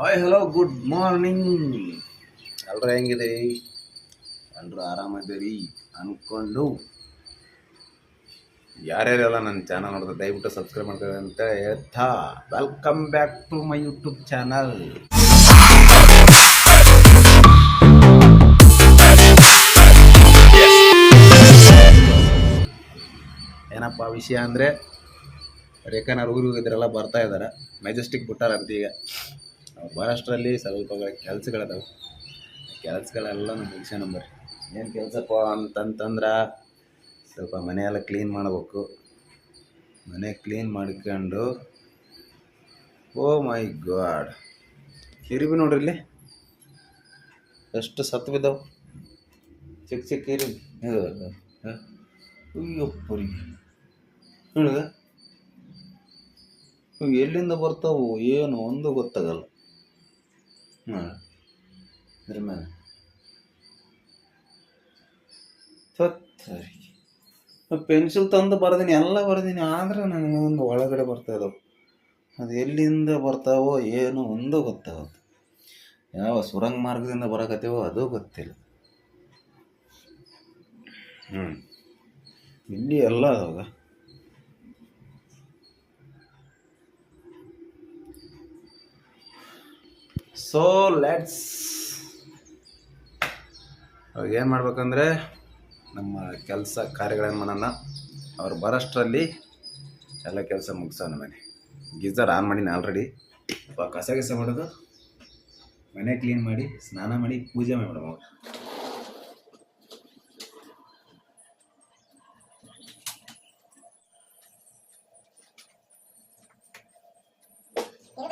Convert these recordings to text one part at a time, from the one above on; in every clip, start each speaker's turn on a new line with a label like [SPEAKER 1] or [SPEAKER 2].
[SPEAKER 1] Hi hello good morning ಎಲ್ಲರೂ ಹೆಂಗಿದೆ? ಎಲ್ಲರೂ ಆರಾಮಿದ್ದೀರಿ ಅಂದ್ಕೊಂಡು ಯಾರ್ಯಾರೆಲ್ಲ ನನ್ನ ಚಾನಲ್ ನೋಡಿದ್ರೆ ದಯವಿಟ್ಟು ಸಬ್ಸ್ಕ್ರೈಬ್ ಮಾಡ್ತಾರೆ ಅಂತ ಹೇಳ್ತಾ welcome back to my YouTube channel ಏನಪ್ಪ ವಿಷಯ ಅಂದರೆ ರೇಖಾನಾರ್ ಊರಿಗೆ ಇದ್ರೆಲ್ಲ ಬರ್ತಾ ಇದ್ದಾರೆ. ಮೆಜೆಸ್ಟಿಕ್ ಬಿಟ್ಟಾರಂತ ಈಗ. ಅವ್ರು ಬರೋಷ್ಟರಲ್ಲಿ ಸ್ವಲ್ಪ ಕೆಲಸಗಳದಾವೆ. ಕೆಲಸಗಳೆಲ್ಲ ಮುಗಿಸ ನಂಬರ್ ಏನು ಕೆಲಸಪ್ಪ ಅಂತಂತಂದ್ರೆ ಸ್ವಲ್ಪ ಮನೆಯೆಲ್ಲ ಕ್ಲೀನ್ ಮಾಡಬೇಕು. ಮನೆ ಕ್ಲೀನ್ ಮಾಡ್ಕೊಂಡು, ಓ ಮೈ ಗಾಡ್. ಇರಿಬಿ ನೋಡ್ರಿ ಇಲ್ಲಿ. ಎಷ್ಟು ಸತ್ತು ಬಿದ್ದಾವೆ. ಚಿಕ್ಕ ಚಿಕ್ಕ ಇರಿಬಿ. ಅಯ್ಯಪ್ಪರಿ ನೋಡಿದ ಎಲ್ಲಿಂದ ಬರ್ತಾವು, ಏನು ಒಂದು ಗೊತ್ತಾಗಲ್ಲ. ಹಾಂ ಇದ್ರ ಮೇಲೆ ಸತ್ತರಿ ಪೆನ್ಸಿಲ್ ತಂದು ಬರ್ದೀನಿ ಎಲ್ಲ ಬರ್ದೀನಿ ಆದ್ರೆ ಒಂದು ಒಳಗಡೆ ಬರ್ತಾ ಇದಾವೆ. ಅದು ಎಲ್ಲಿಂದ ಬರ್ತಾವೋ ಏನು ಒಂದು ಗೊತ್ತಾಗುತ್ತೆ ಯಾವ ಸುರಂಗ ಮಾರ್ಗದಿಂದ ಬರಕತ್ತೀವೋ ಅದು ಗೊತ್ತಿಲ್ಲ. ಹ್ಞೂ ಇಲ್ಲಿ ಎಲ್ಲ ಅದಾವ. ಸೊ ಲೆಟ್ಸ್ ಅವಾಗ ಏನು ಮಾಡ್ಬೇಕಂದ್ರೆ ನಮ್ಮ ಕೆಲಸ ಕಾರ್ಯಗಳೇನು ಮಾಡೋಣ? ಅವ್ರು ಬರೋಷ್ಟರಲ್ಲಿ ಎಲ್ಲ ಕೆಲಸ ಮುಗಿಸೋಣ ಮನೆ. ಗೀಝರ್ ಆನ್ ಮಾಡೀನಿ ಆಲ್ರೆಡಿ ಕಸ ಗಿಸ ಮಾಡೋದು. ಮನೆ ಕ್ಲೀನ್ ಮಾಡಿ, ಸ್ನಾನ ಮಾಡಿ, ಪೂಜೆ ಮಾಡಿ
[SPEAKER 2] ಇರುವೆ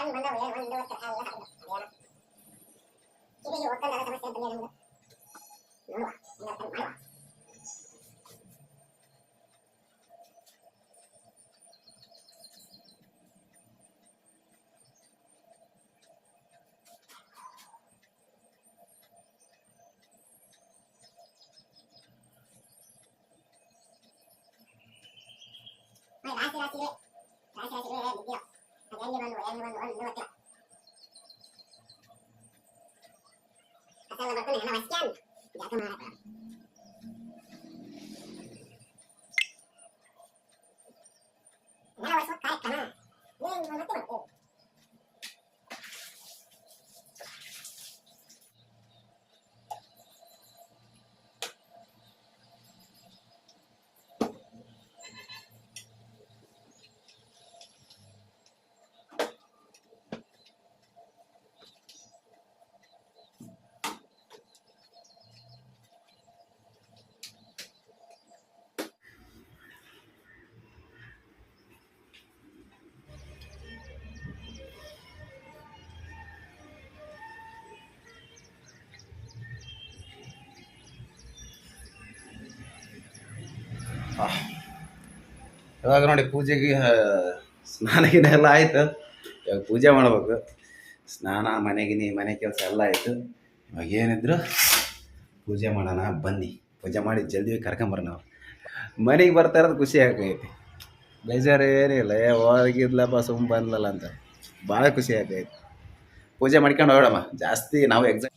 [SPEAKER 2] ಹಂಗ್ ಬಂದವು ಏನು ಒಂದು ಹೊತ್ತು ಎಲ್ಲ ಹಾಕಿದ್ರು ಅದೇನೋ ಕಿವಿಗೆ ಒಕ್ಕಂದರ ಸಮಸ್ಯೆ ಅಂತ ನಮ್ದು ನೋಡುವ ಇನ್ನೊಂದು ಮಾಡುವ ರಾಶಿ ರಾಶಿಗೆ ರಾಶಿ ರಾಶಿಗೆ ಬಿದ್ದಿರೋ ಅದು ಎಲ್ಲಿ ಬಂದು ಎಲ್ಲಿ ಬಂದು ಒಂದು ಗೊತ್ತಿಲ್ಲ
[SPEAKER 1] ಇವಾಗ ನೋಡಿ ಪೂಜೆಗೆ ಸ್ನಾನ ಎಲ್ಲ ಆಯ್ತು. ಇವಾಗ ಪೂಜೆ ಮಾಡ್ಬೇಕು. ಸ್ನಾನ, ಮನೆಗಿನಿ, ಮನೆ ಕೆಲಸ ಎಲ್ಲ ಆಯಿತು. ಇವಾಗ ಏನಿದ್ರು ಪೂಜೆ ಮಾಡೋಣ, ಬನ್ನಿ. ಪೂಜೆ ಮಾಡಿ ಜಲ್ದಿ ಕರ್ಕೊಂಬರೋಣ ನಾವು ಮನೆಗೆ ಬರ್ತಾ ಇರೋದು ಖುಷಿ ಆಗೈತಿ ಬೇಜಾರು ಏನಿಲ್ಲ, ಏ, ಹೋಗಿದ್ಲಪ್ಪ ಸುಮ್ಮ ಬಂದ್ಲಲ್ಲ ಅಂತ. ಭಾಳ ಖುಷಿ ಆಗೈತಿ ಪೂಜೆ ಮಾಡ್ಕೊಂಡು ಹೋಗೋಣಮ್ಮ. ಜಾಸ್ತಿ ನಾವು ಎಕ್ಸಾಮ್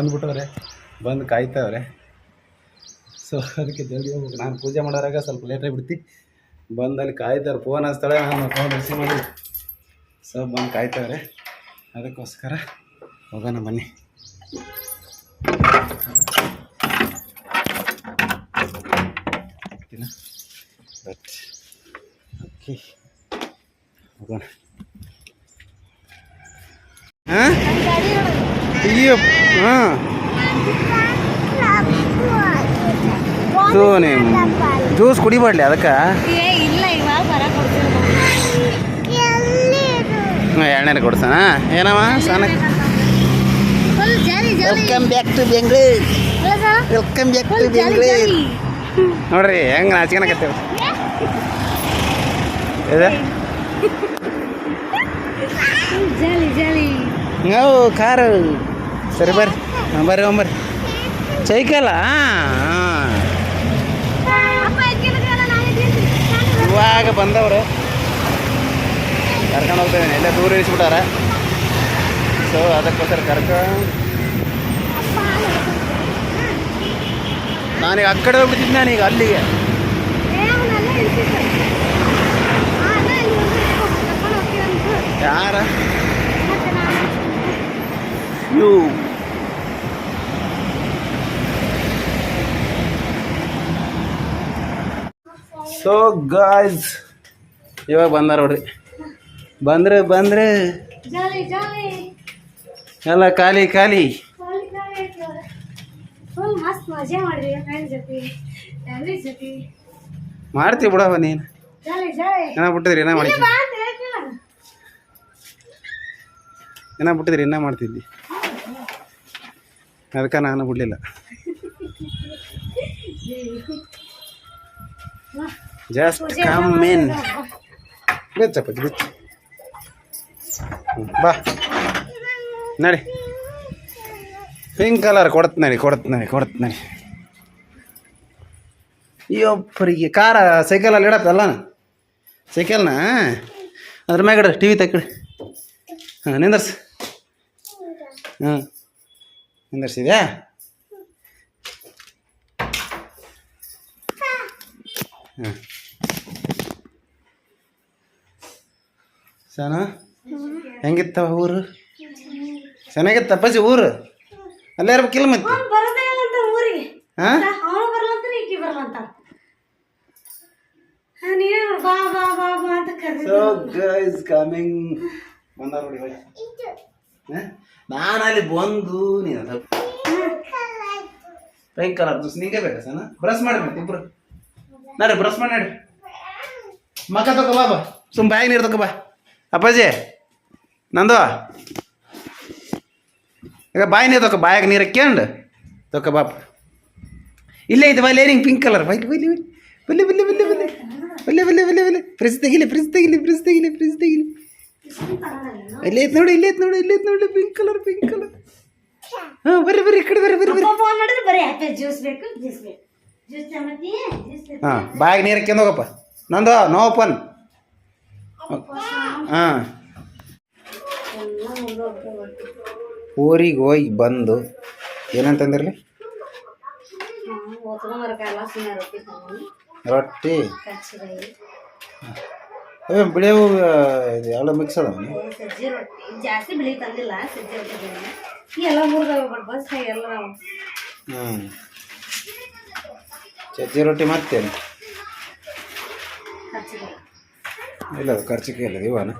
[SPEAKER 1] ಬಂದ್ಬಿಟ್ಟವ್ರೆ, ಬಂದು ಕಾಯ್ತವ್ರೆ. ಸೊ ಅದಕ್ಕೆ ಜಲ್ದಿ ಹೋಗ್ಬೇಕು. ನಾನು ಪೂಜೆ ಮಾಡೋರಾಗ ಸ್ವಲ್ಪ ಲೇಟಾಗಿ ಬಿಡ್ತಿ. ಬಂದಲ್ಲಿ ಕಾಯ್ತಾರೆ ಫೋನ್ ಹಚ್ತಾಳೆ, ನಾನು ಫೋನ್ ರಿಸೀವ್ ಮಾಡಿ ಸೊ ಬಂದು ಕಾಯ್ತವ್ರೆ. ಅದಕ್ಕೋಸ್ಕರ ಹೋಗೋಣ ಬನ್ನಿ. ಓಕೆ ಹೋಗೋಣ. ಹಾಂ? ಅಯ್ಯೋ ಹಾಂ ಸೋನೆ ಜ್ಯೂಸ್ ಕುಡಿಬಾಡ್ಲಿ ಅದಕ್ಕೆ ಎಣ್ಣೆ ಕೊಡ್ಸಣ. ಏನವ
[SPEAKER 3] ಸಣ್ಣ?
[SPEAKER 1] Welcome back to Bengaluru welcome back to Bengaluru ನೋಡ್ರಿ ಹೆಂಗೆ ನಾಚ್ಕೊಳಕತ್ತೇವೆ ಇದೆ
[SPEAKER 3] ಜಾಲಿ ಜಾಲಿ
[SPEAKER 1] ನಾವು ಕಾರು ಸರಿ ಬರ್ರಿ ಹಾಂ ಬರ್ರಿ ಹೋಗ್ ಬರ್ರಿ ಸೈಕಲ್ಲ ಹಾಂ ಇವಾಗ ಬಂದವರು ಕರ್ಕೊಂಡು ಹೋಗ್ತಾ ಇದ್ದೀನಿ ಎಲ್ಲ ದೂರ ಇಳಿಸ್ಬಿಟ್ಟಾರ ಸೊ ಅದಕ್ಕೋಸ್ಕರ ಕರ್ಕೊಂಡು ನಾನೀಗ ಆ ಕಡೆ ಹೋಗ್ಬಿಟ್ಟಿದ್ದು ನಾನೀಗ ಅಲ್ಲಿಗೆ ಯಾರ ಯು ಸೊ ಗಾಯ್ಸ್ ಇವಾಗ ಬಂದಾರ ನೋಡ್ರಿ. ಬಂದ್ರೆ ಬಂದ್ರೆ. ಎಲ್ಲ ಖಾಲಿ ಖಾಲಿ. ಮಾಡ್ತೀವಿ ಬಿಡವ ನೀನು. ಏನ ಬಿಟ್ಟಿದ್ರಿ ಏನ ಮಾಡ್ತೀವಿ ಏನ ಬಿಟ್ಟಿದ್ರಿ ಏನ ಮಾಡ್ತಿದ್ದಿ? ಅದಕ್ಕೆ ನಾನು ಬಿಡಲಿಲ್ಲ. ಜಸ್ಟ್ ಕಾಮ್ ಇನ್ ಬಿಚ್ಚಪ್ಪ ಬಿಚ್ಚ ಬಾ ನಡಿ ಪಿಂಕ್ ಕಲರ್ ಕೊಡತ್ ನಡಿ ಕೊಡತ್ ನಡಿ ಕೊಡತ್ ನಡಿ ಅಯ್ಯೊಬ್ಬರಿಗೆ ಕಾರ ಸೈಕಲಲ್ಲಿ ಇಡತ್ತಲ್ಲ ಸೈಕಲ್ನ ಅದ್ರ ಮ್ಯಾಗ ಟಿ ವಿ ತಕ್ಕಡಿ ಹಾಂ ನಿಂದರ್ಸ್ ಹಾಂ ನಿಂದರ್ಸಿದ್ಯಾ ಹಾಂ ಸನ? ಹೆಂಗಿತ್ತ ಊರು? ಚೆನ್ನಾಗಿತ್ತ ಅಪ್ಪಾಜಿ ಊರು? ಅಲ್ಲೇ ಇರ್ಬೇಕಿಲ್ಲ ಮತ್ತೆ? ಗೈಸ್ ಕಮಿಂಗ್ ನಾನು ಅಲ್ಲಿ ಬಂದು ನೀನು ಪೈಂಕ್ ಕಲರ್ ಜ್ಯೂಸ್ ನಿಂಗೆ ಬೇಡ ಸಣ್ಣ ಬ್ರಷ್ ಮಾಡ್ಬೇಕು ಇಬ್ರು. ನಡಿ ಬ್ರಷ್ ಮಾಡಿ ನಡಿ. ಮಕ್ಕ ತಗೋ ಬಾ ಸುಮ್ ಸುಮ್ಮ ಬಾಯಿ ನೀರು ತಗೋ ಬಾ. ಅಪ್ಪಾಜಿ ನಂದು ಈಗ ಬಾಯಿ ನೀರು ತಗೋ ಬಾಯಾಗ ನೀರು ಹಾಕ್ಯಂಡು ತಗೋ ಬಾಪ ಇಲ್ಲೇ ಐತೆ ಬಲ್ಲಿ ಹಿಂಗೆ ಪಿಂಕ್ ಕಲರ್ ಬೈಲಿ ಬೈಲಿ ಬಲ್ಲಿ ಬಲ್ಲಿ ಬಲ್ಲಿ ಬಲ್ಲಿ ಬಲ್ಲಿ ಬಲ್ಲಿ ಬಲ್ಲಿ ಬಲ್ಲಿ ಫ್ರಿಜ್ ತೆಗಿಲಿ ಫ್ರಿಜ್ ತೆಗಿಲಿ ಫ್ರಿಜ್ ತೆಗಿಲಿ ಫ್ರಿಜ್ ತೆಗಿಲಿ ಇಲ್ಲೇ ಐತೆ ನೋಡಿ ಇಲ್ಲೇ ಐತೆ ನೋಡಿ ಇಲ್ಲೇ ಐತೆ ನೋಡಿ ಪಿಂಕ್ ಕಲರ್ ಪಿಂಕ್ ಕಲರ್ ಹಾಂ ಬರ್ರಿ ಬರ್ರಿ ಈ ಕಡೆ ಬರ್ರಿ ಬರ್ರಿ ಬರ್ರಿ
[SPEAKER 3] ಫೋನ್ ಮಾಡಿದ್ರೆ ಬರೀ ಹ್ಯಾಪಿ ಜ್ಯೂಸ್ ಬೇಕು ಜ್ಯೂಸ್ ಬೇಕು ಜ್ಯೂಸ್ ತಗೊಂಡಿ ಜ್ಯೂಸ್ ಬೇಕು
[SPEAKER 1] ಹಾಂ ಬಾಯಾಗ ನೀರು ಹಾಕ್ಯಂಡ್ ಹೋಗಪ್ಪ ನಂದು ನೋ ಓಪನ್ ಹಾಂ. ಊರಿಗೆ ಹೋಗಿ ಬಂದು ಏನಂತಂದಿರಲಿ
[SPEAKER 3] ರೊಟ್ಟಿ.
[SPEAKER 1] ಬಿಳಿಯವು ಇದು ಎಲ್ಲ ಮಿಕ್ಸ್ ಅದಾವ
[SPEAKER 3] ಸಜ್ಜಿ ಜಾಸ್ತಿ ಬಿಳಿ ತಂದಿಲ್ಲ ಸಜ್ಜಿ ರೊಟ್ಟಿ. ಎಲ್ಲ ಮುರಿದವ ಬಟ್ ಬಸ್ ಎಲ್ಲ
[SPEAKER 1] ಹ್ಞೂ ಸಜ್ಜಿ ರೊಟ್ಟಿ ಮತ್ತೇನು? ಇಲ್ಲ ಅದು ಕರ್ಚಿಕಾಯಿ ಅಲ್ಲ ದಿವಾನ.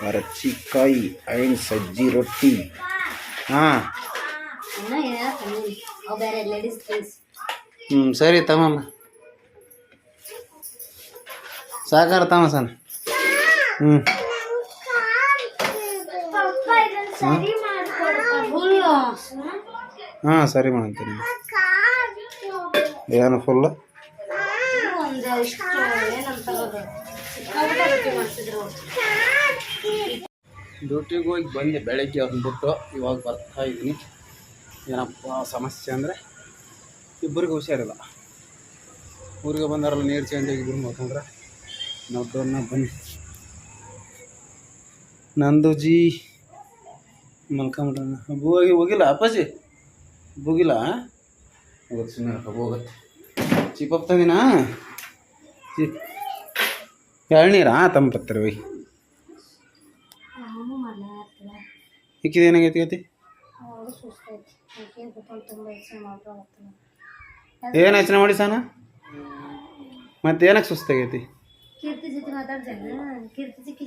[SPEAKER 1] ಕರ್ಚಿಕಾಯಿ ಐನ್ ಸಜ್ಜಿ ರೊಟ್ಟಿ. ಹಾಂ. ಹ್ಞೂ ಸರಿ ತಮ್ಮ ಸಾಕಾರ ತಮ್ಮ ಸನ್ ಹ್ಞೂ ಹಾಂ ಸರಿ ಮಾಡ್ತೀನಿ. ಏನು ಫುಲ್ಲು ಡ್ಯೂಟಿಗೆ ಹೋಗಿ ಬಂದೆ ಬೆಳಗ್ಗೆ ಅಂದ್ಬಿಟ್ಟು, ಇವಾಗ ಬರ್ತಾ ಇದ್ದೀನಿ. ಏನಪ್ಪ ಸಮಸ್ಯೆ ಅಂದರೆ, ಇಬ್ಬರಿಗೂ ಹುಷಾರಿಲ್ಲ. ಊರಿಗೆ ಬಂದಾರಲ್ಲ, ನೀರು ಚೇಂಜ್ ಆಗಿ ಇಬ್ಬರು ನೋಡ್ಕೊಂಡ್ರೆ ನಾವು ಬನ್ನಿ. ನಂದು ಜಿ ಮಲ್ಕೊಂಬಿಟ್ಟಾನ ಹೋಗಿ, ಹೋಗಿಲ್ಲ, ಅಪ್ಪಾಜಿ? ಹೋಗಿಲ್ಲ ಹೋಗುತ್ತೆ ಸುಮ್ಮನೆ ಹೋಗುತ್ತೆ ಚೀಪಪ್ ತಂದಿನಾ? ಎಳ್ನೀರಾ? ಹೋಗಿ
[SPEAKER 3] ಅವನು ಮಾಡ್ಲಾಗ್ತಿಲ್ಲ
[SPEAKER 1] ಇಕ್ಕಿದ ಏನಾಗೈತಿ ಗತಿ? ಏನು ಯೋಚನೆ ಮಾಡಿ ಸಾನ? ಮತ್ತೆ ಏನಕ್ಕೆ ಸುಸ್ತಾಗೈತಿ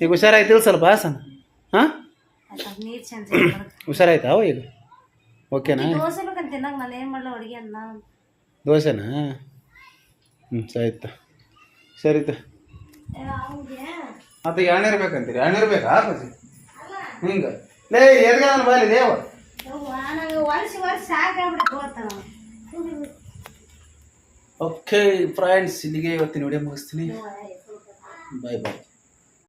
[SPEAKER 1] ಈಗ ಹುಷಾರಾಯ್ತಿಲ್ಲ ಸ್ವಲ್ಪ ಸಣ್ಣ ಹಾಂ ಹುಷಾರಾಯ್ತಾವ ಈಗ. ಓಕೆನಾ? ದೋಸೆನಾ ಹ್ಞೂ ಆಯ್ತು.
[SPEAKER 3] ಹೌದೇ
[SPEAKER 1] ಮತ್ತೆ ಎಳ್ನೀರು ಬೇಕಂತೀರಿ ಎಳ್ನೀರು ಬೇಕಾ ಅಪ್ಪಾಜಿ ಹಿಂಗೆ. ಲೇ ಎದ್ಗಾನ ಬಾಲಿ ದೇವ ಓಕೆ ಫ್ರೆಂಡ್ಸ್ ಇಲ್ಲಿಗೆ ಇವತ್ತಿನ ವಿಡಿಯೋ ಮುಗಿಸ್ತೀನಿ. ಬಾಯ್ ಬಾಯ್